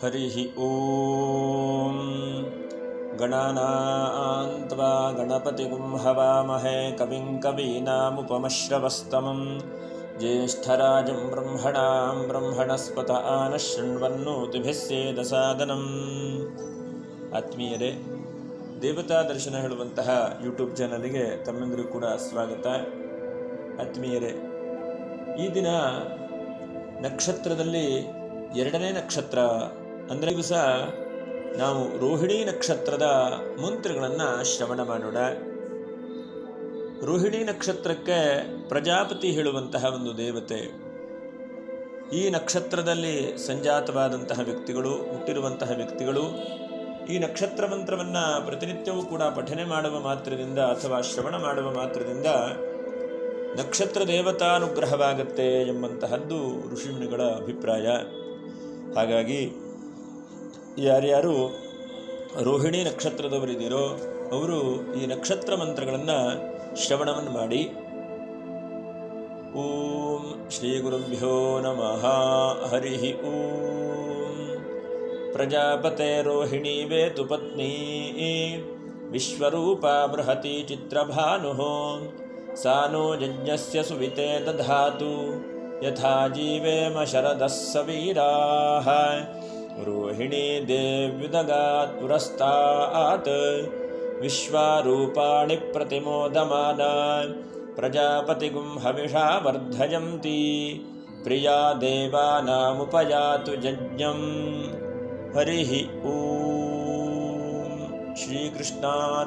हरिः ॐ गणानान्त्वा गणपतिगुं हवामहे कविं कवीनामुपमश्रवस्तमं ज्येष्ठराजं ब्रह्मणां ब्रह्मणस्पत आनः शृण्वन्नोतिभिः सेदसादनम् ಆತ್ಮೀಯರೇ ದೇವತಾ ದರ್ಶನ ಹೇಳುವಂತಹ ಯೂಟ್ಯೂಬ್ ಚಾನಲ್ಗೆ ತಮ್ಮೆಲ್ಲರಿಗೂ ಕೂಡ ಸ್ವಾಗತ ಆತ್ಮೀಯರೇ ಈ ದಿನ ನಕ್ಷತ್ರದಲ್ಲಿ ಎರಡನೇ ನಕ್ಷತ್ರ ಅಂದರೆ ದಿವಸ ನಾವು ರೋಹಿಣಿ ನಕ್ಷತ್ರದ ಮಂತ್ರಗಳನ್ನು ಶ್ರವಣ ಮಾಡೋಣ. ರೋಹಿಣಿ ನಕ್ಷತ್ರಕ್ಕೆ ಪ್ರಜಾಪತಿ ಹೇಳುವಂತಹ ಒಂದು ದೇವತೆ. ಈ ನಕ್ಷತ್ರದಲ್ಲಿ ಸಂಜಾತವಾದಂತಹ ವ್ಯಕ್ತಿಗಳು, ಹುಟ್ಟಿರುವಂತಹ ವ್ಯಕ್ತಿಗಳು, ಈ ನಕ್ಷತ್ರ ಮಂತ್ರವನ್ನು ಪ್ರತಿನಿತ್ಯವೂ ಕೂಡ ಪಠನೆ ಮಾಡುವ ಮಾತ್ರದಿಂದ ಅಥವಾ ಶ್ರವಣ ಮಾಡುವ ಮಾತ್ರದಿಂದ ನಕ್ಷತ್ರ ದೇವತಾನುಗ್ರಹವಾಗತ್ತೆ ಎಂಬಂತಹದ್ದು ಋಷಿಮುನಿಗಳ ಅಭಿಪ್ರಾಯ. ಹಾಗಾಗಿ ಯಾರ್ಯಾರು ರೋಹಿಣಿ ನಕ್ಷತ್ರದವರಿದ್ದೀರೋ ಅವರು ಈ ನಕ್ಷತ್ರ ಮಂತ್ರಗಳನ್ನು ಶ್ರವಣವನ್ನು ಮಾಡಿ. ಓಂ ಶ್ರೀ ಗುರುಭ್ಯೋ ನಮಃ. ಹರಿ ಓಂ. ಪ್ರಜಾಪತೆ ರೋಹಿಣಿ ವೇತು ಪತ್ನಿ. ವಿಶ್ವರೂಪ ಬೃಹತಿ ಚಿತ್ರಭಾನು. ಸಾನೋ ಯಜ್ಞಸ್ಯ ಸುವಿತೆ ದಧಾತು. ಯಥಾ ಜೀವೇಮ ಶರದಃ ಸವೀರಾಹ रोहिणी देव्युदगात् पुरस्तात् विश्वारूपाणि प्रतिमोदमान। प्रजापतिगुं हविषा वर्धयन्ति। प्रिया देवानामुपयातु यज्ञम्। हरिः ॐ। श्रीकृष्णार्पणमस्तु